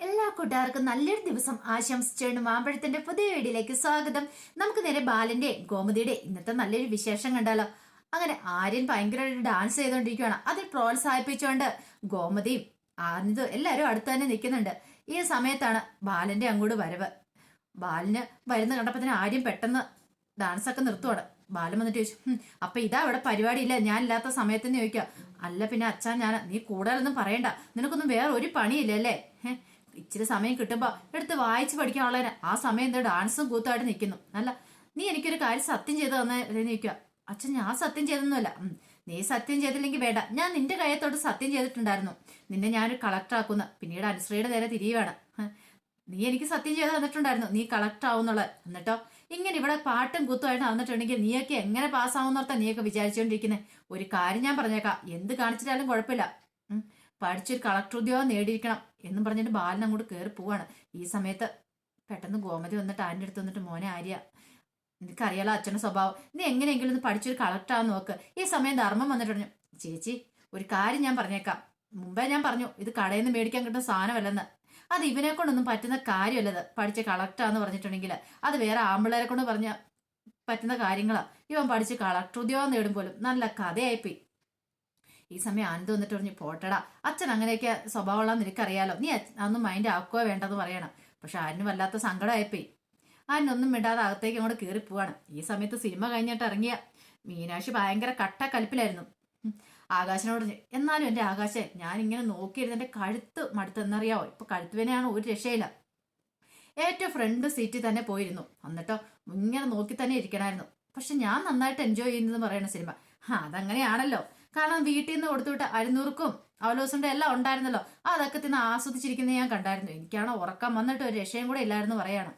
എല്ലാ കൂട്ടുകാർക്കും നല്ലൊരു ദിവസം ആശംസിച്ചുകൊണ്ട് മാമ്പഴത്തിന്റെ പുതിയ വീഡിയോയിലേക്ക് സ്വാഗതം. നമുക്ക് നേരെ ബാലന്റെ ഗോമതിയുടെ ഇന്നത്തെ നല്ലൊരു വിശേഷം കണ്ടാലോ? അങ്ങനെ ആര്യൻ ഭയങ്കരമായിട്ട് ഡാൻസ് ചെയ്തുകൊണ്ടിരിക്കുകയാണ് അത് പ്രോത്സാഹിപ്പിച്ചുകൊണ്ട് ഗോമതിയും ആനന്ദും എല്ലാവരും അടുത്ത് തന്നെ നിൽക്കുന്നുണ്ട്. ഈ സമയത്താണ് ബാലന്റെ അങ്ങോട്ട് വരവ്. ബാലിന് വരുന്ന കണ്ടപ്പത്തിന് ആര്യം പെട്ടെന്ന് ഡാൻസ് ഒക്കെ നിർത്തുവാണ്. ബാലൻ വന്നിട്ട് ചോദിച്ചു "ഹും, അപ്പൊ ഇതാ ഇവിടെ പരിപാടിയില്ല? ഞാൻ ഇല്ലാത്ത സമയത്തെന്ന് ചോദിക്കുക അല്ല പിന്നെ അച്ഛാ ഞാൻ നീ കൂടുതലൊന്നും പറയണ്ട. നിനക്കൊന്നും വേറെ ഒരു പണിയില്ല അല്ലേ ഇച്ചിരി സമയം കിട്ടുമ്പോ എടുത്ത് വായിച്ച് പഠിക്കാനുള്ള ആ സമയം എന്താ ഡാൻസും കൂത്തായിട്ട് നിൽക്കുന്നു. അല്ല നീ എനിക്കൊരു കാര്യം സത്യം ചെയ്തു തന്നെ നിൽക്കുക അച്ഛൻ ഞാൻ സത്യം ചെയ്തൊന്നുമല്ല. നീ സത്യം ചെയ്തില്ലെങ്കിൽ വേണ്ട. ഞാൻ നിന്റെ കയ്യത്തോട്ട് സത്യം ചെയ്തിട്ടുണ്ടായിരുന്നു. നിന്നെ ഞാനൊരു കളക്ടർ ആക്കുന്ന. പിന്നീട് അനുശ്രീയുടെ നേരെ തിരിയുവാണ് വേണം. നീ എനിക്ക് സത്യം ചെയ്ത് തന്നിട്ടുണ്ടായിരുന്നു. നീ കളക്ടർ ആവുന്നുള്ളത് എന്നിട്ടോ ഇങ്ങനെ ഇവിടെ പാട്ടും കുത്തുമായിട്ട് നടന്നിട്ടുണ്ടെങ്കിൽ നീയൊക്കെ എങ്ങനെ പാസ്സാവുന്നോർത്താ നീയൊക്കെ വിചാരിച്ചുകൊണ്ടിരിക്കുന്നത് ഒരു കാര്യം ഞാൻ പറഞ്ഞേക്കാം. എന്ത് കാണിച്ചിട്ടാലും കുഴപ്പമില്ല. പഠിച്ചൊരു കളക്ടർ ഉദ്യോഗം നേടിയിരിക്കണം എന്നും പറഞ്ഞിട്ട് ബാലൻ അങ്ങോട്ട് കയറി പോവാണ്. ഈ സമയത്ത് പെട്ടെന്ന് ഗോമതി വന്നിട്ട് ആന്റെ അടുത്ത് വന്നിട്ട് മോനെ ആര്യ നിനക്കറിയാലോ അച്ഛന്റെ സ്വഭാവം. നീ എങ്ങനെയെങ്കിലും ഒന്ന് പഠിച്ചൊരു കളക്ടർ ആവാൻ നോക്ക്. ഈ സമയം ധർമ്മം വന്നിട്ട് പറഞ്ഞു ചേച്ചി ഒരു കാര്യം ഞാൻ പറഞ്ഞേക്കാം. മുമ്പേ ഞാൻ പറഞ്ഞു ഇത് കടയിൽ നിന്ന് മേടിക്കാൻ കിട്ടുന്ന സാധനമല്ലെന്ന്. അത് ഇവനെ കൊണ്ടൊന്നും പറ്റുന്ന കാര്യമല്ലത് പഠിച്ച കളക്ടറാന്ന് പറഞ്ഞിട്ടുണ്ടെങ്കിൽ അത് വേറെ ആമ്പിള്ളേരെ കൊണ്ട് പറഞ്ഞ പറ്റുന്ന കാര്യങ്ങളാണ് ഇവൻ പഠിച്ച് കളക്ടർ ഉദ്യോഗം നേടും പോലും നല്ല കഥയായിപ്പോയി. ഈ സമയം ആനന്ദ് വന്നിട്ട് പറഞ്ഞു പോട്ടടാ അച്ഛൻ അങ്ങനെയൊക്കെ സ്വഭാവമുള്ള നിനക്കറിയാലോ. നീ അന്ന് മൈൻഡ് ആക്കുക വേണ്ടെന്ന് പറയണം. പക്ഷെ ആനും വല്ലാത്ത സങ്കടമായിപ്പോയി. ആനൊന്നും മിണ്ടാതെ അകത്തേക്ക് അങ്ങോട്ട് കയറി പോവാണ്. ഈ സമയത്ത് സിനിമ കഴിഞ്ഞിട്ട് ഇറങ്ങിയ മീനാക്ഷി ഭയങ്കര കട്ട കലിപ്പിലായിരുന്നു ആകാശനോട് എന്നാലും എന്റെ ആകാശൻ ഞാൻ ഇങ്ങനെ നോക്കിയിരുന്ന എന്റെ കഴുത്ത് മടുത്തെന്നറിയാവോ ഇപ്പൊ കഴുത്ത് വേനയാണ് ഒരു രക്ഷയില്ല. ഏറ്റവും ഫ്രണ്ട് സീറ്റിൽ തന്നെ പോയിരുന്നു. എന്നിട്ടോ ഇങ്ങനെ നോക്കി തന്നെ ഇരിക്കണായിരുന്നു പക്ഷെ ഞാൻ നന്നായിട്ട് എൻജോയ് ചെയ്യുന്നതെന്ന് പറയുന്ന സിനിമ. ആ അതങ്ങനെയാണല്ലോ. കാരണം വീട്ടിൽ നിന്ന് കൊടുത്തുവിട്ട അരുന്നൂർക്കും അവലോസിന്റെ എല്ലാം ഉണ്ടായിരുന്നല്ലോ. അതൊക്കെ തിന്ന് ആസ്വദിച്ചിരിക്കുന്നത് ഞാൻ കണ്ടായിരുന്നു. എനിക്കാണോ ഉറക്കം വന്നിട്ട് ഒരു രക്ഷയും കൂടെ ഇല്ലായിരുന്നു പറയാണ്.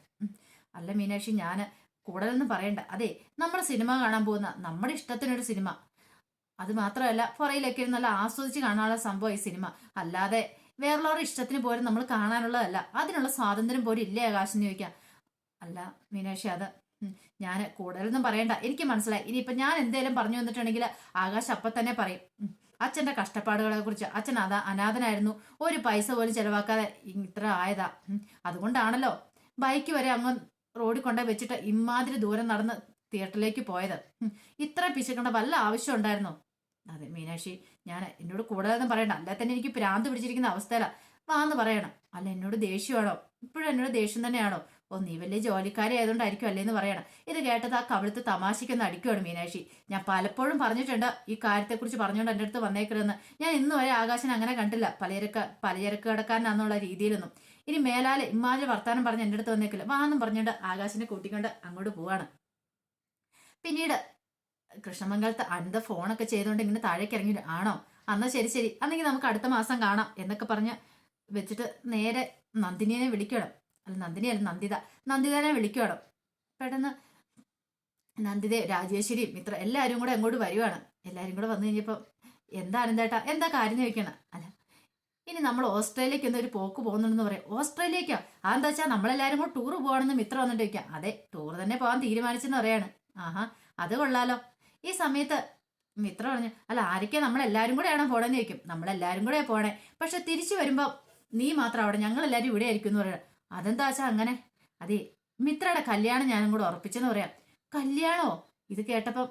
അല്ല മീനാക്ഷി ഞാൻ കൂടുതലൊന്നും പറയണ്ട. അതെ നമ്മുടെ സിനിമ കാണാൻ പോകുന്ന നമ്മുടെ ഇഷ്ടത്തിനൊരു സിനിമ. അത് മാത്രമല്ല പുറയിലൊക്കെ നല്ല ആസ്വദിച്ച് കാണാനുള്ള സംഭവം ഈ സിനിമ. അല്ലാതെ വേറുള്ളവരുടെ ഇഷ്ടത്തിന് പോലും നമ്മൾ കാണാനുള്ളതല്ല. അതിനുള്ള സ്വാതന്ത്ര്യം പോലും ഇല്ലേ ആകാശം ചോദിക്കാം. അല്ല മീനാക്ഷി അത് ഞാൻ കൂടുതലൊന്നും പറയണ്ട. എനിക്ക് മനസ്സിലായി. ഇനിയിപ്പം ഞാൻ എന്തേലും പറഞ്ഞു വന്നിട്ടുണ്ടെങ്കിൽ ആകാശ് അപ്പം തന്നെ പറയും. അച്ഛന്റെ കഷ്ടപ്പാടുകളെ കുറിച്ച്. അച്ഛൻ അതാ അനാഥനായിരുന്നു. ഒരു പൈസ പോലും ചിലവാക്കാതെ ഇത്ര ആയതാ. അതുകൊണ്ടാണല്ലോ ബൈക്ക് വരെ അങ്ങ് റോഡിൽ കൊണ്ടേ വെച്ചിട്ട് ഇമാതിരി ദൂരം നടന്ന് തിയേറ്ററിലേക്ക് പോയത്. ഇത്ര പിശക്കേണ്ട വല്ല ആവശ്യം ഉണ്ടായിരുന്നോ? അതെ മീനാക്ഷി ഞാൻ എന്നോട് കൂടുതലൊന്നും പറയണ്ട. അല്ലാതെ തന്നെ എനിക്ക് പ്രാന്ത് പിടിച്ചിരിക്കുന്ന അവസ്ഥയിലാണ് വാന്ന് പറയണം. അല്ല എന്നോട് ദേഷ്യമാണോ? ഇപ്പോഴും എന്നോട് ദേഷ്യം തന്നെയാണോ? ഓ നീ വലിയ ജോലിക്കാരി ആയതുകൊണ്ടായിരിക്കും അല്ലേന്ന് പറയണം. ഇത് കേട്ടത് ആ കവിളത്ത് തമാശയ്ക്കൊന്ന് അടിക്കുവാണ് മീനാക്ഷി. ഞാൻ പലപ്പോഴും പറഞ്ഞിട്ടുണ്ട് ഈ കാര്യത്തെക്കുറിച്ച് പറഞ്ഞുകൊണ്ട് എന്റെ അടുത്ത് വന്നേക്കരുതെന്ന്. ഞാൻ ഇന്നും വരെ ആകാശൻ അങ്ങനെ കണ്ടില്ല. പലചരക്ക പലചരക്ക് കടക്കാരനാന്നുള്ള രീതിയിലൊന്നും. ഇനി മേലാലെ ഇമ്മാതിരി വർത്താനം പറഞ്ഞ് എന്റെ അടുത്ത് വന്നേക്കില്ല. വാന്നും പറഞ്ഞുകൊണ്ട് ആകാശിനെ കൂട്ടിക്കൊണ്ട് അങ്ങോട്ട് പോവാണ്. പിന്നീട് കൃഷ്ണമംഗലത്ത് അന്ത ഫോണൊക്കെ ചെയ്തുകൊണ്ട് ഇങ്ങനെ താഴേക്ക് ഇറങ്ങി ആണോ? അന്നാ ശരി ശരി. അന്നെങ്കിൽ നമുക്ക് അടുത്ത മാസം കാണാം എന്നൊക്കെ പറഞ്ഞ് വെച്ചിട്ട് നേരെ നന്ദിനിയെ വിളിക്കണം. അല്ല നന്ദിനിയല്ല നന്ദിത. നന്ദിതനെ വിളിക്കുവാണ്. പെട്ടെന്ന് നന്ദിത രാജേശ്വരിയും മിത്ര എല്ലാവരും കൂടെ അങ്ങോട്ട് വരുവാണ്. എല്ലാവരും കൂടെ വന്നു കഴിഞ്ഞപ്പോൾ എന്താണ് ചേട്ടാ? എന്താ കാര്യം ചോദിക്കണം അല്ല ഇനി നമ്മൾ ഓസ്ട്രേലിയക്ക് എന്നൊരു പോക്ക് പോകുന്നുണ്ടെന്ന് പറയാം. ഓസ്ട്രേലിയക്കോ അതെന്താ വെച്ചാൽ നമ്മളെല്ലാവരും കൂടെ ടൂർ പോകണമെന്ന് മിത്ര വന്നിട്ട് ചോദിക്കാം. അതെ ടൂർ തന്നെ പോകാൻ തീരുമാനിച്ചെന്ന് പറയാണ്. ആഹാ അത് കൊള്ളാലോ. ഈ സമയത്ത് മിത്ര പറഞ്ഞു അല്ല ആരൊക്കെ നമ്മളെല്ലാവരും കൂടെയാണോ പോണെന്ന് ചോദിക്കും. നമ്മളെല്ലാവരും കൂടെ പോണേ. പക്ഷെ തിരിച്ചു വരുമ്പോൾ നീ മാത്രം അവിടെ ഞങ്ങളെല്ലാവരും ഇവിടെ ആയിരിക്കും എന്ന് പറയാം അതെന്താ വെച്ചാ അങ്ങനെ? അതെ മിത്രയുടെ കല്യാണം ഞാനും കൂടെ ഉറപ്പിച്ചെന്ന് പറയാം. കല്യാണോ? ഇത് കേട്ടപ്പം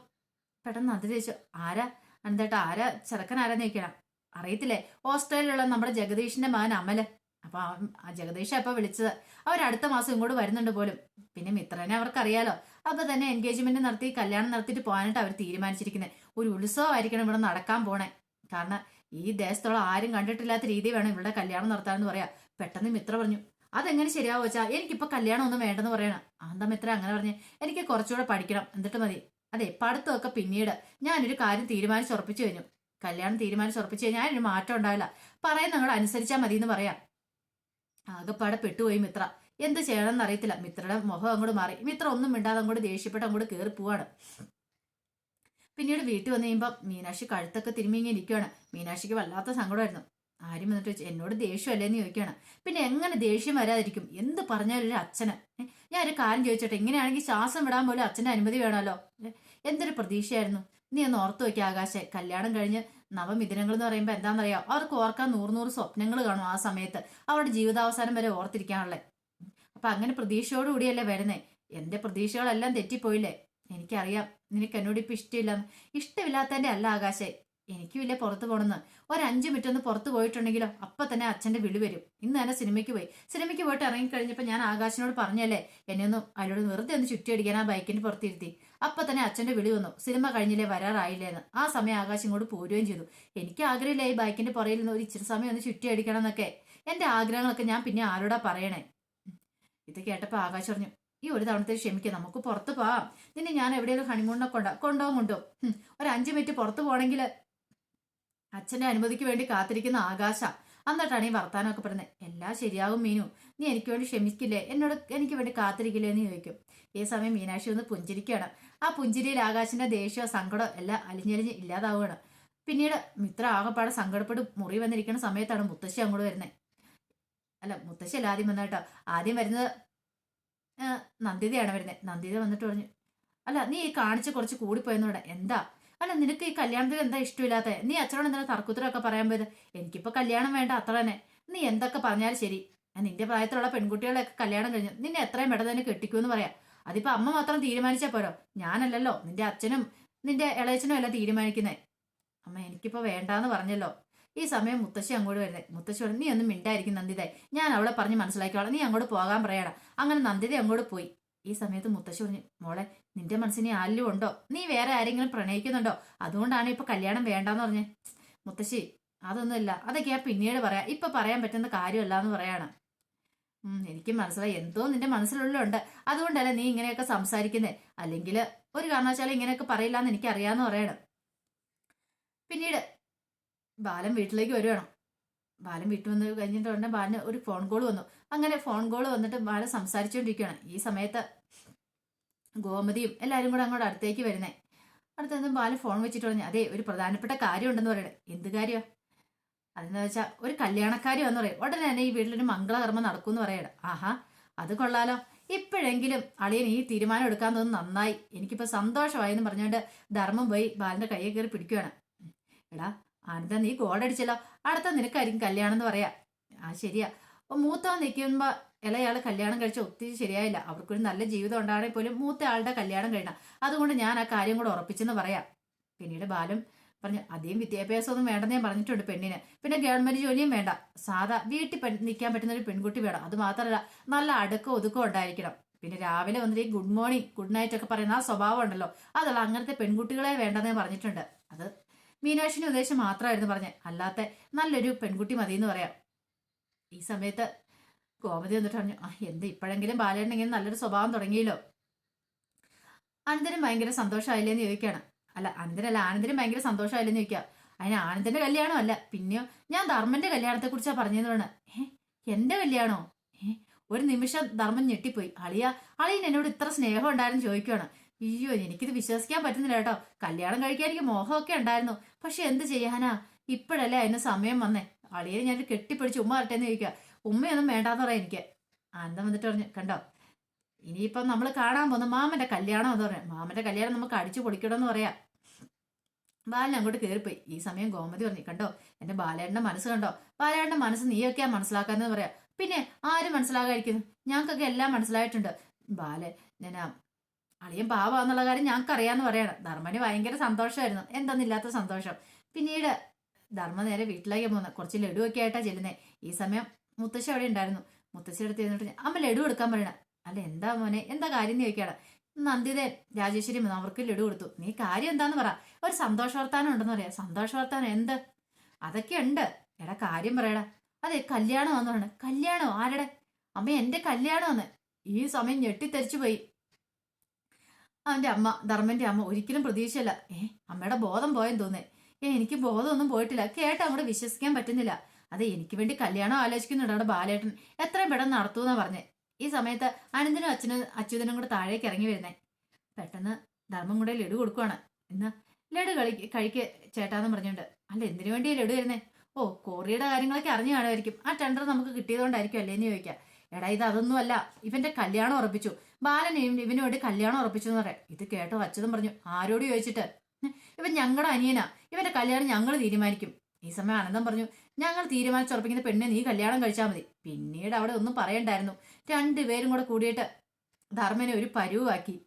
പെട്ടെന്ന് അത് ചോദിച്ചു ആരാ? എന്താട്ടാ ആരാ? ചെറുക്കൻ ആരാന്ന് ചോദിക്കണം. അറിയത്തില്ലേ? ഓസ്ട്രേലിയയിലുള്ള നമ്മുടെ ജഗദീഷിന്റെ മകൻ അമൽ. അപ്പൊ ആ ജഗദീഷ അപ്പൊ വിളിച്ചത്. അവർ അടുത്ത മാസം ഇങ്ങോട്ട് വരുന്നുണ്ട് പോലും. പിന്നെ മിത്രനെ അവർക്കറിയാലോ. അപ്പൊ തന്നെ എൻഗേജ്മെന്റ് നടത്തി കല്യാണം നടത്തിയിട്ട് പോകാനായിട്ട് അവർ തീരുമാനിച്ചിരിക്കുന്നത് ഒരു ഉത്സവമായിരിക്കണം ഇവിടെ നടക്കാൻ പോണേ. കാരണം ഈ ദേശത്തോളം ആരും കണ്ടിട്ടില്ലാത്ത രീതി വേണം ഇവിടെ കല്യാണം നടത്താമെന്ന് പറയാ. പെട്ടെന്ന് മിത്ര പറഞ്ഞു അതെങ്ങനെ ശരിയാവോ വെച്ചാ എനിക്കിപ്പോ കല്യാണം ഒന്നും വേണ്ടെന്ന് പറയണം. ആന്താ മിത്ര അങ്ങനെ പറഞ്ഞ് എനിക്ക് കുറച്ചുകൂടെ പഠിക്കണം. എന്നിട്ട് മതി. അതെ പഠിത്തമൊക്കെ പിന്നീട് ഞാനൊരു കാര്യം തീരുമാനിച്ച് ഉറപ്പിച്ചു കഴിഞ്ഞു. കല്യാണം തീരുമാനിച്ച് ഉറപ്പിച്ചു കഴിഞ്ഞാൽ ഞാനൊരു മാറ്റം ഉണ്ടാവില്ല. പറയുന്ന നിങ്ങൾ അനുസരിച്ചാൽ മതി എന്ന് പറയാം. ആകെപ്പാടെ പെട്ടുപോയി മിത്ര. എന്ത് ചെയ്യണമെന്ന് അറിയത്തില്ല. മിത്രയുടെ മുഖം അങ്ങോട്ട് മാറി. മിത്ര ഒന്നും മിണ്ടാതെ അങ്ങോട്ട് ദേഷ്യപ്പെട്ട് അങ്ങോട്ട് കയറി പോവാണ്. പിന്നീട് വീട്ടിൽ വന്നു കഴിയുമ്പോൾ മീനാക്ഷി കഴുത്തൊക്കെ തിരുമ്മി ഇരിക്കുവാണ്. മീനാക്ഷിക്ക് വല്ലാത്ത സങ്കടമായിരുന്നു. ആരും വന്നിട്ട് എന്നോട് ദേഷ്യമല്ലേന്ന് ചോദിക്കുകയാണ്. പിന്നെ എങ്ങനെ ദേഷ്യം വരാതിരിക്കും? എന്ത് പറഞ്ഞാലും ഒരു അച്ഛന്. ഞാൻ ഒരു കാര്യം ചോദിച്ചോട്ടെ ഇങ്ങനെയാണെങ്കിൽ ശ്വാസം വിടാൻ പോലും അച്ഛന്റെ അനുമതി വേണമല്ലോ. എന്തൊരു പ്രതീക്ഷയായിരുന്നു. നീ ഒന്ന് ഓർത്തു വയ്ക്കുക ആകാശെ കല്യാണം കഴിഞ്ഞ് നവമിഥുനങ്ങൾ എന്ന് പറയുമ്പോൾ എന്താണെന്നറിയാം? അവർക്ക് ഓർക്കാൻ നൂറ് നൂറ് സ്വപ്നങ്ങൾ കാണും ആ സമയത്ത്. അവരുടെ ജീവിതാവസാനം വരെ ഓർത്തിരിക്കാനുള്ളത് അപ്പൊ അങ്ങനെ പ്രതീക്ഷയോടുകൂടിയല്ലേ വരുന്നത് എന്റെ പ്രതീക്ഷകളെല്ലാം തെറ്റിപ്പോയില്ലേ? എനിക്കറിയാം. നിനക്ക് എന്നോട് ഇപ്പൊ ഇഷ്ടമില്ല. ഇഷ്ടമില്ലാത്തതിന്റെ അല്ല ആകാശേ. എനിക്കുമില്ലേ പുറത്ത് പോണെന്ന്. ഒരു അഞ്ചു മിനിറ്റ് ഒന്ന് പുറത്ത് പോയിട്ടുണ്ടെങ്കിലോ അപ്പൊ തന്നെ അച്ഛന്റെ വിളി വരും. ഇന്ന് തന്നെ സിനിമയ്ക്ക് പോയി. സിനിമയ്ക്ക് പോയിട്ട് ഇറങ്ങിക്കഴിഞ്ഞപ്പോൾ ഞാൻ ആകാശിനോട് പറഞ്ഞല്ലേ എന്നെ ഒന്ന് അയാളോട് വെറുതെ ഒന്ന് ചുറ്റിയടിക്കാൻ ആ ബൈക്കിന്റെ പുറത്തിരുത്തി അപ്പൊ തന്നെ അച്ഛന്റെ വിളി വന്നു സിനിമ കഴിഞ്ഞില്ലേ വരാറായില്ലേന്ന്. ആ സമയം ആകാശം ഇങ്ങോട്ട് പോരുകയും ചെയ്തു. എനിക്ക് ആഗ്രഹമില്ല ഈ ബൈക്കിന്റെ പുറയിൽ നിന്ന് ഒരു ഇച്ചിരി സമയം ഒന്ന് ചുറ്റിയടിക്കണം എന്നൊക്കെ എന്റെ ആഗ്രഹങ്ങളൊക്കെ ഞാൻ പിന്നെ ആരോടാ പറയണേ? ഇത് കേട്ടപ്പോ ആകാശ് പറഞ്ഞു ഈ ഒരു തവണത്തെ ക്ഷമിക്കുക നമുക്ക് പുറത്ത് പോവാം. നിന്നെ ഞാൻ എവിടെയെങ്കിലും ഹണിമൂണിനൊക്കെ കൊണ്ടാ കൊണ്ടോ കൊണ്ടോ ഒരു അഞ്ചു മിനിറ്റ് പുറത്ത് പോകണമെങ്കിൽ അച്ഛന്റെ അനുമതിക്ക് വേണ്ടി കാത്തിരിക്കുന്ന ആകാശ. എന്നിട്ടാണ് ഈ വർത്താനമൊക്കെ പറയുന്നത്. എല്ലാം ശരിയാകും മീനു. നീ എനിക്ക് വേണ്ടി ക്ഷമിക്കില്ലേ? എന്നോട് എനിക്ക് വേണ്ടി കാത്തിരിക്കില്ലേ? എന്ന് ചോദിക്കും. ഈ സമയം മീനാക്ഷി ഒന്ന് പുഞ്ചിരിക്കുകയാണ്. ആ പുഞ്ചിരിയിൽ ആകാശിന്റെ ദേഷ്യമോ സങ്കടമോ എല്ലാം അലിഞ്ഞലിഞ്ഞ് ഇല്ലാതാവുകയാണ്. പിന്നീട് മിത്ര ആകപ്പാടെ സങ്കടപ്പെട്ട് മുറി വന്നിരിക്കുന്ന സമയത്താണ് മുത്തശ്ശി അങ്ങോട്ട് വരുന്നത് അല്ല മുത്തശ്ശി അല്ല ആദ്യം വന്നേട്ടോ ആദ്യം വരുന്നത് നന്ദിതയാണ് വരുന്നത് നന്ദിത വന്നിട്ട് പറഞ്ഞു അല്ല നീ ഈ കാണിച്ച് കുറച്ച് കൂടിപ്പോയെന്നൂടെ എന്താ? അല്ല നിനക്ക് ഈ കല്യാണത്തിൽ എന്താ ഇഷ്ടമില്ലാത്ത? നീ അച്ഛനോട് എന്തിനാ തർക്കുത്തരമൊക്കെ പറയാൻ പോയത്? എനിക്കിപ്പോ കല്യാണം വേണ്ട അത്ര തന്നെ നീ എന്തൊക്കെ പറഞ്ഞാലും ശരി. ഞാൻ നിന്റെ പ്രായത്തിലുള്ള പെൺകുട്ടികളെയൊക്കെ കല്യാണം കഴിഞ്ഞു നിന്നെ എത്രയും പെട്ടെന്ന് തന്നെ കെട്ടിക്കൂന്ന് പറയാം. അതിപ്പോ അമ്മ മാത്രം തീരുമാനിച്ചാൽ പോരോ? ഞാനല്ലല്ലോ നിന്റെ അച്ഛനും നിന്റെ ഇളയച്ചനും അല്ല തീരുമാനിക്കുന്നേ. അമ്മ എനിക്കിപ്പോ വേണ്ടാന്ന് പറഞ്ഞല്ലോ. ഈ സമയം മുത്തശ്ശി അങ്ങോട്ട് വരുന്നത് മുത്തശ്ശി പറഞ്ഞു നീ ഒന്നും മിണ്ടായിരിക്കും നന്ദിതായി. ഞാൻ അവളെ പറഞ്ഞ് മനസ്സിലാക്കിയോളാം നീ അങ്ങോട്ട് പോകാൻ പറയണം. അങ്ങനെ നന്ദിത അങ്ങോട്ട് പോയി. ഈ സമയത്ത് മുത്തശ്ശി പറഞ്ഞു മോളെ നിന്റെ മനസ്സിന് ആലും ഉണ്ടോ? നീ വേറെ ആരെങ്കിലും പ്രണയിക്കുന്നുണ്ടോ? അതുകൊണ്ടാണ് ഇപ്പൊ കല്യാണം വേണ്ടെന്ന് പറഞ്ഞേ. മുത്തശ്ശി അതൊന്നുമില്ല. അതൊക്കെ ഞാൻ പിന്നീട് പറയാം. ഇപ്പൊ പറയാൻ പറ്റുന്ന കാര്യമല്ല എന്ന് പറയാണ് എനിക്ക് മനസ്സിലായി. എന്തോ നിന്റെ മനസ്സിലുള്ളുണ്ട് അതുകൊണ്ടല്ലേ നീ ഇങ്ങനെയൊക്കെ സംസാരിക്കുന്നേ? അല്ലെങ്കിൽ ഒരു കാരണവശാലും ഇങ്ങനെയൊക്കെ പറയില്ല എന്ന് എനിക്ക് അറിയാന്ന് പറയണം. പിന്നീട് ബാലൻ വീട്ടിലേക്ക് വരുവാണ്. ബാലൻ വീട്ടിൽ വന്ന് കഴിഞ്ഞിട്ട് ഉടനെ ബാലന് ഒരു ഫോൺ കോൾ വന്നു. അങ്ങനെ ഫോൺ കോൾ വന്നിട്ട് ബാലൻ സംസാരിച്ചുകൊണ്ടിരിക്കുകയാണ് ഈ സമയത്ത് ഗോമതിയും എല്ലാവരും കൂടെ അങ്ങോട്ട് അടുത്തേക്ക് വരുന്നേ. അടുത്ത് നിന്നും ബാലൻ ഫോൺ വെച്ചിട്ട് പറഞ്ഞു അതെ ഒരു പ്രധാനപ്പെട്ട കാര്യം ഉണ്ടെന്ന് പറയണേ എന്ത് കാര്യമാ അതെന്ന് വെച്ചാൽ ഒരു കല്യാണക്കാരി വന്ന് പറയും. ഉടനെ തന്നെ ഈ വീട്ടിലൊരു മംഗളകർമ്മം നടക്കുമെന്ന് പറയണം ആഹാ അത് കൊള്ളാലോ. ഇപ്പോഴെങ്കിലും അളിയൻ ഈ തീരുമാനം എടുക്കാൻ തോന്നുന്നു നന്നായി. എനിക്കിപ്പോൾ സന്തോഷമായി എന്ന് പറഞ്ഞുകൊണ്ട് ധർമ്മം പോയി ബാലന്റെ കയ്യിൽ കയറി പിടിക്കുകയാണ്. എടാ ആനന്ദ നീ അടിച്ചല്ലോ. അടുത്ത നിനക്കായിരിക്കും കല്യാണം എന്ന് പറയാ. ആ ശരിയാ. അപ്പൊ മൂത്തവൻ നിൽക്കുമ്പോ ഇളയാൾ കല്യാണം കഴിച്ച ഒത്തിരി ശരിയായില്ല. അവർക്കൊരു നല്ല ജീവിതം ഉണ്ടാണെങ്കിൽ പോലും മൂത്ത ആളുടെ കല്യാണം കഴിയണം. അതുകൊണ്ട് ഞാൻ ആ കാര്യം കൂടെ ഉറപ്പിച്ചെന്ന് പറയാം. പിന്നീട് ബാലും പറഞ്ഞു അധികം വിദ്യാഭ്യാസമൊന്നും വേണ്ടെന്ന് ഞാൻ പറഞ്ഞിട്ടുണ്ട് പെണ്ണിന്. പിന്നെ ഗവൺമെന്റ് ജോലിയും വേണ്ട. സാധാ വീട്ടിൽ നിൽക്കാൻ പറ്റുന്ന ഒരു പെൺകുട്ടി വേണം. അത് മാത്രമല്ല നല്ല അടുക്കോ ഒതുക്കോ ഉണ്ടായിരിക്കണം. പിന്നെ രാവിലെ വന്നിട്ട് ഈ ഗുഡ് മോർണിംഗ് ഗുഡ് നൈറ്റ് ഒക്കെ പറയുന്ന ആ സ്വഭാവം ഉണ്ടല്ലോ. അതുള്ള അങ്ങനത്തെ പെൺകുട്ടികളെ വേണ്ടെന്ന് ഞാൻ പറഞ്ഞിട്ടുണ്ട്. അത് മീനാക്ഷിന്റെ ഉദ്ദേശം മാത്രമായിരുന്നു പറഞ്ഞത്. അല്ലാത്ത നല്ലൊരു പെൺകുട്ടി മതി എന്ന് പറയാം. ഈ സമയത്ത് ഗോമതി വന്നിട്ട് പറഞ്ഞു ആ എന്ത് ഇപ്പോഴെങ്കിലും ബാലേട്ടൻ നല്ലൊരു സ്വഭാവം തുടങ്ങിയല്ലോ. അനന്തരം ഭയങ്കര സന്തോഷമായില്ലേന്ന് ചോദിക്കുകയാണ് അല്ല അനന്തരല്ല ആനന്ദനും ഭയങ്കര സന്തോഷമായില്ലെന്ന് ചോദിക്കുക അതിന് ആനന്ദന്റെ കല്യാണം അല്ല പിന്നെയോ ഞാൻ ധർമ്മന്റെ കല്യാണത്തെ കുറിച്ചാ പറഞ്ഞതാണ് ഏ എന്റെ കല്യാണോ? ഏ ഒരു നിമിഷം ധർമ്മൻ ഞെട്ടിപ്പോയി. അളിയ അളിയൻ എന്നോട് ഇത്ര സ്നേഹം ഉണ്ടായിരുന്നു ചോദിക്കുകയാണ് അയ്യോ എനിക്കിത് വിശ്വസിക്കാൻ പറ്റുന്നില്ല കേട്ടോ. കല്യാണം കഴിക്കാൻ എനിക്ക് മോഹമൊക്കെ ഉണ്ടായിരുന്നു. പക്ഷെ എന്ത് ചെയ്യാനാ? ഇപ്പോഴല്ലേ അതിന് സമയം വന്നേ. അളിയെ ഞാൻ കെട്ടിപ്പിടിച്ച് ഉമ്മ വരട്ടെ എന്ന് ചോദിക്കുക. ഉമ്മയൊന്നും വേണ്ടാന്ന് പറയാം എനിക്ക്. അന്ത വന്നിട്ട് പറഞ്ഞു കണ്ടോ ഇനിയിപ്പം നമ്മൾ കാണാൻ പോകുന്ന മാമന്റെ കല്യാണം എന്ന് പറയാം. മാമന്റെ കല്യാണം നമുക്ക് അടിച്ചു പൊളിക്കണമെന്ന് പറയാം. ബാലൻ അങ്ങോട്ട് കയറിപ്പോയി ഈ സമയം ഗോമതി പറഞ്ഞു കണ്ടോ എന്റെ ബാലേട്ടന്റെ മനസ്സ് കണ്ടോ? ബാലേട്ടന്റെ മനസ്സ് നീയൊക്കെയാ മനസ്സിലാക്കാന്ന് പറയാം. പിന്നെ ആരും മനസ്സിലാകാതിരിക്കുന്നു? ഞങ്ങൾക്കൊക്കെ എല്ലാം മനസ്സിലായിട്ടുണ്ട്. ബാലെ ഞാൻ അളിയൻ പാവാന്നുള്ള കാര്യം ഞങ്ങൾക്ക് അറിയാന്ന് പറയണം. ധർമ്മന് ഭയങ്കര സന്തോഷമായിരുന്നു. എന്തെന്നില്ലാത്ത സന്തോഷം. പിന്നീട് ധർമ്മ നേരെ വീട്ടിലേക്ക് പോകുന്നത് കുറച്ച് ഒക്കെ ആയിട്ടാ ചെല്ലുന്നത് ഈ സമയം മുത്തശ്ശി അവിടെ ഉണ്ടായിരുന്നു. മുത്തശ്ശി അടുത്ത് ചെന്നിട്ട് അമ്മ ലഡു എടുക്കാൻ പറയണം. അല്ല എന്താ മോനെ? എന്താ കാര്യം എന്ന് ചോദിക്കണം നന്ദിതേ രാജേശ്വരി അവർക്ക് ലഡു കൊടുത്തു. നീ കാര്യം എന്താന്ന് പറ. ഒരു സന്തോഷ വർത്താനം ഉണ്ടെന്ന് പറയാം. സന്തോഷ വർത്താനം എന്ത്? അതൊക്കെ ഉണ്ട്. എടാ കാര്യം പറയടാ. അതെ കല്യാണം വന്നാണ് കല്യാണോ? ആരുടെ? അമ്മ എന്റെ കല്യാണമെന്ന്. ഈ സമയം ഞെട്ടിത്തെറിച്ചു പോയി. അവന്റെ അമ്മ ധർമ്മന്റെ അമ്മ ഒരിക്കലും പ്രതീക്ഷയല്ല ഏ അമ്മയുടെ ബോധം പോയെന്ന് തോന്നേ ഏ എനിക്ക് ബോധമൊന്നും പോയിട്ടില്ല. കേട്ട അങ്ങോട്ട് വിശ്വസിക്കാൻ പറ്റുന്നില്ല. അതെ എനിക്ക് വേണ്ടി കല്യാണം ആലോചിക്കുന്നുണ്ട് അവിടെ ബാലേട്ടൻ. എത്രയും പെട്ടെന്ന് നടത്തൂന്നാ പറഞ്ഞേ. ഈ സമയത്ത് അനന്തനും അച്ഛനും അച്യുതനും കൂടെ താഴേക്ക് ഇറങ്ങി വരുന്നേ. പെട്ടെന്ന് ധർമ്മം കൂടെ ലഡു കൊടുക്കുവാണ്. ഇന്ന് ലഡു കളി കഴിക്ക് ചേട്ടാന്ന് പറഞ്ഞുകൊണ്ട് അല്ല എന്തിനു വേണ്ടിയാ ലഡു വരുന്നേ ഓ കോറിയുടെ കാര്യങ്ങളൊക്കെ അറിഞ്ഞു കാണുമായിരിക്കും. ആ ടെൻഡർ നമുക്ക് കിട്ടിയതുകൊണ്ടായിരിക്കും അല്ലേന്ന് ചോദിക്കാം. എടാ ഇത് അതൊന്നുമല്ല. ഇവന്റെ കല്യാണം ഉറപ്പിച്ചു. ബാലൻ ഇവന് ഇവന് കല്യാണം ഉറപ്പിച്ചു എന്ന് പറയാം. ഇത് കേട്ടോ അച്ഛനും പറഞ്ഞു. ആരോട് ചോദിച്ചിട്ട്? "ഉം, ഇവൻ ഞങ്ങളുടെ അനിയനാ. ഇവന്റെ കല്യാണം ഞങ്ങൾ തീരുമാനിക്കും. ഈ സമയം ആനന്ദം പറഞ്ഞു ഞങ്ങൾ തീരുമാനിച്ചുറപ്പിക്കുന്ന പെണ്ണെ നീ കല്യാണം കഴിച്ചാൽ മതി. പിന്നീട് അവിടെ ഒന്നും പറയണ്ടായിരുന്നു. രണ്ടുപേരും കൂടെ കൂടിയിട്ട് ധർമ്മനെ ഒരു പരുവാക്കി.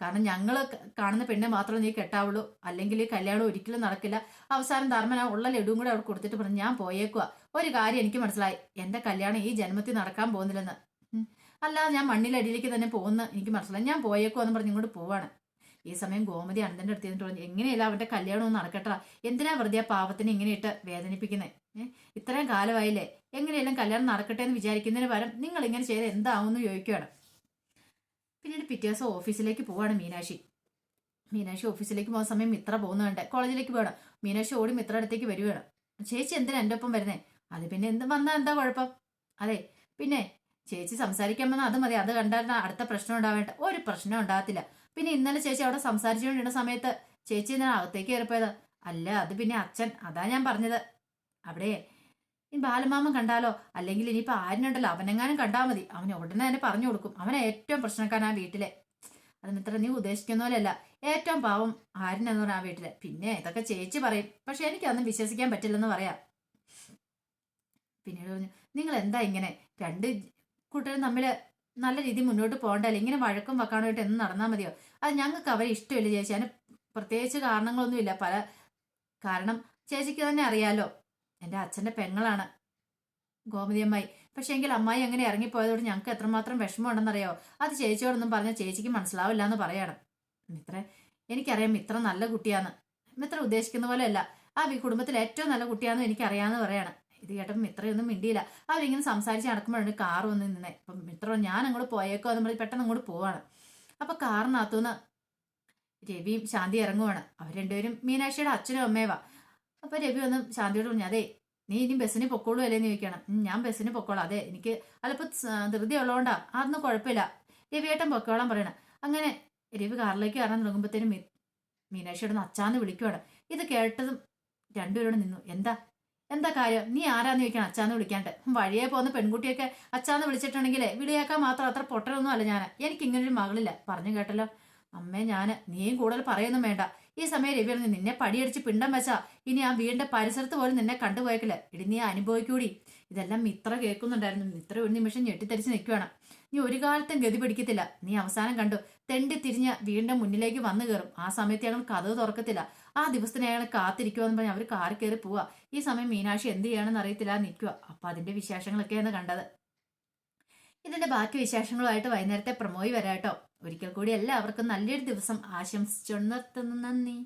കാരണം ഞങ്ങൾ കാണുന്ന പെണ്ണെ മാത്രമേ നീ കെട്ടാവുള്ളൂ. അല്ലെങ്കിൽ കല്യാണം ഒരിക്കലും നടക്കില്ല. അവസാനം ധർമ്മൻ ആ ഉള്ള ലഡുവും കൂടെ അവിടെ കൊടുത്തിട്ട് പറഞ്ഞു ഞാൻ പോയേക്കുക ഒരു കാര്യം എനിക്ക് മനസ്സിലായി. എന്റെ കല്യാണം ഈ ജന്മത്തിൽ നടക്കാൻ പോകുന്നില്ലെന്ന്. അല്ല അല്ലാതെ ഞാൻ മണ്ണിലടിയിലേക്ക് തന്നെ പോകുന്ന എനിക്ക് മനസ്സിലായി. ഞാൻ പോയേക്കുക എന്ന് പറഞ്ഞ് ഇങ്ങോട്ട് പോവാണ്. ഈ സമയം ഗോമതി അണ്ണന്റെ അടുത്ത് ചെന്നിട്ട് പറഞ്ഞു എങ്ങനെയല്ല അവന്റെ കല്യാണം ഒന്നും നടക്കട്ടെ എന്തിനാ വെറുതെ ആ പാവത്തിനെ ഇങ്ങനെ ഇട്ട് വേദനിപ്പിക്കുന്നത് ഇത്രയും കാലമായില്ലേ? എങ്ങനെയെല്ലാം കല്യാണം നടക്കട്ടെ എന്ന് വിചാരിക്കുന്നതിന് പകരം നിങ്ങൾ ഇങ്ങനെ ചെയ്ത് എന്താവുമെന്ന് ചോദിക്കുകയാണ് പിന്നീട് പിറ്റേ ദിവസം ഓഫീസിലേക്ക് പോവാണ് മീനാക്ഷി. മീനാക്ഷി ഓഫീസിലേക്ക് പോകുന്ന സമയം മിത്ര പോകുന്നുണ്ട് കോളേജിലേക്ക് പോകണം മീനാക്ഷി ഓടി മിത്ര അടുത്തേക്ക് വരുവാണ്. ചേച്ചി എന്തിനാ എന്റെ ഒപ്പം വരുന്നേ? അത് പിന്നെ എന്ത് വന്നാൽ എന്താ കുഴപ്പം? അതെ പിന്നെ ചേച്ചി സംസാരിക്കാൻ വന്നാൽ അത് മതി. അത് കണ്ടാൽ അടുത്ത പ്രശ്നം ഉണ്ടാവേണ്ട. ഒരു പ്രശ്നം ഉണ്ടാകത്തില്ല. പിന്നെ ഇന്നലെ ചേച്ചി അവിടെ സംസാരിച്ചുകൊണ്ടിരുന്ന സമയത്ത് ചേച്ചി എന്തിനാ അകത്തേക്ക് കയറിപ്പോയത്? അല്ല അത് പിന്നെ അച്ഛൻ. അതാ ഞാൻ പറഞ്ഞത്. അവിടെ ഈ ബാലമാമൻ കണ്ടാലോ? അല്ലെങ്കിൽ ഇനിയിപ്പോൾ ആരിനുണ്ടല്ലോ? അവനെങ്ങാനും കണ്ടാൽ മതി. അവന് ഉടനെ തന്നെ പറഞ്ഞു കൊടുക്കും. അവനെ ഏറ്റവും പ്രശ്നക്കാരൻ ആ വീട്ടിലെ. അത് മിത്ര നീ ഉദ്ദേശിക്കുന്ന പോലെയല്ല. ഏറ്റവും പാവം ആരിനെന്ന് പറഞ്ഞാൽ ആ വീട്ടിലെ. പിന്നെ ഇതൊക്കെ ചേച്ചി പറയും. പക്ഷെ എനിക്കതൊന്നും വിശ്വസിക്കാൻ പറ്റില്ലെന്ന് പറയാം. പിന്നീട് പറഞ്ഞു നിങ്ങൾ എന്താ ഇങ്ങനെ? രണ്ട് കൂട്ടരും തമ്മിൽ നല്ല രീതി മുന്നോട്ട് പോകണ്ടല്ലോ ഇങ്ങനെ വഴക്കും വക്കാണോട്ട് എന്ന് നടന്നാൽ മതിയോ? അത് ഞങ്ങൾക്ക് അവരെ ഇഷ്ടമില്ല ചേച്ചി. അതിന് പ്രത്യേകിച്ച് കാരണങ്ങളൊന്നുമില്ല. പല കാരണം ചേച്ചിക്ക് തന്നെ അറിയാലോ. എന്റെ അച്ഛന്റെ പെങ്ങളാണ്. ഗോമതി അമ്മായി. പക്ഷെ എങ്കിൽ അമ്മായി അങ്ങനെ ഇറങ്ങിപ്പോയതോട് ഞങ്ങൾക്ക് എത്രമാത്രം വിഷമമുണ്ടെന്നറിയോ? അത് ചേച്ചിയോടൊന്നും പറഞ്ഞ ചേച്ചിക്ക് മനസ്സിലാവില്ല എന്ന് പറയണം. മിത്ര എനിക്കറിയാം മിത്ര നല്ല കുട്ടിയാന്ന്. മിത്ര ഉദ്ദേശിക്കുന്ന പോലെയല്ല. ആ വി- കുടുംബത്തിലെ ഏറ്റവും നല്ല കുട്ടിയാന്ന് എനിക്കറിയാമെന്ന് പറയാണ്. ഇത് കേട്ടപ്പോൾ മിത്രയൊന്നും മിണ്ടിയില്ല. അവരിങ്ങനെ സംസാരിച്ച് നടക്കുമ്പോഴാണ് കാർ വന്ന് നിന്നെ. അപ്പം മിത്ര ഞാൻ അങ്ങോട്ട് പോയേക്കോ പറഞ്ഞ് പെട്ടെന്ന് അങ്ങോട്ട് പോവാണ്. അപ്പം കാറിനകത്തുനിന്ന് രവിയും ശാന്തി ഇറങ്ങുവാണ്. അവർ രണ്ടുപേരും മീനാക്ഷിയുടെ അച്ഛനും അമ്മയുവാ അപ്പൊ രവി ഒന്ന് ശാന്തിയോട് പറഞ്ഞു അതെ നീ ഇനി ബസ്സിന് പൊക്കോളൂ അല്ലേന്ന് ചോദിക്കണം ഞാൻ ബസ്സിന് പൊക്കോളാം. അതെ എനിക്ക് അതിപ്പോ ധൃതി ഉള്ളതുകൊണ്ടാ. അതൊന്നും കുഴപ്പമില്ല. രവിയേട്ടൻ പൊക്കോളാൻ പറയണം. അങ്ങനെ രവി കാറിലേക്ക് കയറാൻ തുടങ്ങുമ്പോഴത്തേനും മീ- മീനാക്ഷിയോട് അച്ചാന്ന് വിളിക്കുവാണ്. ഇത് കേട്ടതും രണ്ടുപേരോട് നിന്നു. എന്താ? എന്താ കാര്യം? നീ ആരാന്ന് ചോദിക്കണം അച്ചാന്ന് വിളിക്കാണ്ട്. വഴിയെ പോകുന്ന പെൺകുട്ടിയൊക്കെ അച്ചാന്ന് വിളിച്ചിട്ടുണ്ടെങ്കിലേ വിളിയാക്കാൻ മാത്രം അത്ര പൊട്ടലൊന്നും അല്ല ഞാൻ എനിക്ക് ഇങ്ങനൊരു മകളില്ല. പറഞ്ഞു കേട്ടല്ലോ. അമ്മേ ഞാൻ നീയും കൂടുതൽ പറയൊന്നും വേണ്ട. ഈ സമയം രവി പറഞ്ഞു നിന്നെ പടിയടിച്ച് പിണ്ടം വെച്ചാ. ഇനി ആ വീടിന്റെ പരിസരത്ത് പോലും നിന്നെ കണ്ടുപോയേക്കില്ല. ഇടി നീ അനുഭവിക്കൂടി. ഇതെല്ലാം മിത്ര കേൾക്കുന്നുണ്ടായിരുന്നു. മിത്ര ഒരു നിമിഷം ഞെട്ടിത്തരിച്ച് നിൽക്കുകയാണ് നീ ഒരു കാലത്തും ഗതി പിടിക്കത്തില്ല. നീ അവസാനം കണ്ടു. തെണ്ടി തിരിഞ്ഞ വീടിന്റെ മുന്നിലേക്ക് വന്നു കയറും. ആ സമയത്ത് ഞങ്ങൾ കഥ തുറക്കത്തില്ല. ആ ദിവസത്തിന് അയാൾ കാത്തിരിക്കുമെന്ന് പറഞ്ഞ് അവർ കാറി കയറി പോവാ. ഈ സമയം മീനാക്ഷി എന്ത് ചെയ്യണമെന്ന് അറിയത്തില്ല നിൽക്കുക അപ്പൊ അതിന്റെ വിശേഷങ്ങളൊക്കെയാണ് കണ്ടത്. ഇതിന്റെ ബാക്കി വിശേഷങ്ങളുമായിട്ട് വൈകുന്നേരത്തെ പ്രമോയി വരാട്ടോ ഒരിക്കൽ കൂടി എല്ലാവർക്കും നല്ലൊരു ദിവസം ആശംസിച്ചു നിർത്തുന്നു. നന്ദി.